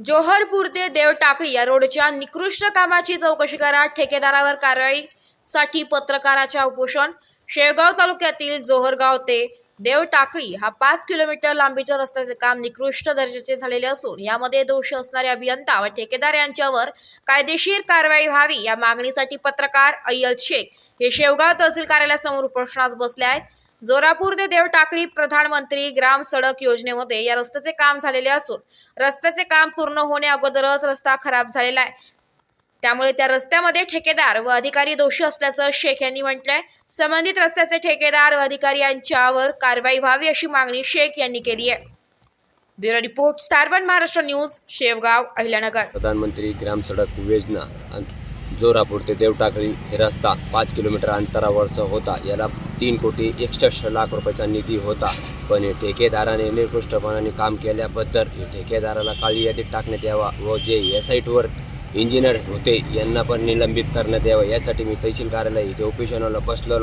जोहरपूर ते देव टाकळी या रोडच्या निकृष्ट कामाची चौकशी करा. ठेकेदारावर कारवाईसाठी पत्रकाराच्या उपोषण. शेळगाव तालुक्यातील जोहरगाव ते देव टाकळी हा पाच किलोमीटर लांबीच्या रस्त्याचे काम निकृष्ट दर्जाचे झालेले असून यामध्ये दोषी असणारे अभियंता व ठेकेदार यांच्यावर कायदेशीर कारवाई व्हावी या मागणीसाठी पत्रकार अय्यल शेख हे शेवगाव तहसील कार्यालयासमोर उपोषणास बसले आहेत. जोरापूर ते देव टाकळी प्रधानमंत्री ग्राम सडक योजनेमध्ये या रस्त्याचे काम झालेले असून रस्त्याचे काम पूर्ण होण्या अगोदरच रस्ता खराब झालेला आहे. त्यामुळे त्या रस्त्यामध्ये ठेकेदार व अधिकारी दोषी असल्याचं शेख यांनी म्हटलंय. संबंधित रस्त्याचे ठेकेदार व अधिकारी यांच्यावर कारवाई व्हावी अशी मागणी शेख यांनी केली आहे. Bureau report star one Maharashtra news Shevgaon Ahilyanagar. प्रधानमंत्री ग्राम सडक योजना जोरापूर ते देवटाकळी हे रस्ता पाच किलोमीटर अंतरावरचा होता. याला तीन कोटी एकसष्ट लाख रुपयाचा निधी होता. पण हे ठेकेदाराने निकृष्टपणाने काम केल्याबद्दल हे ठेकेदाराला काळी यादीत टाकण्यात यावा व जे या साईटवर इंजिनियर होते यांना पण निलंबित करण्यात यावं. यासाठी मी तहसील कार्यालय इथे ऑफिशनला बसलेलो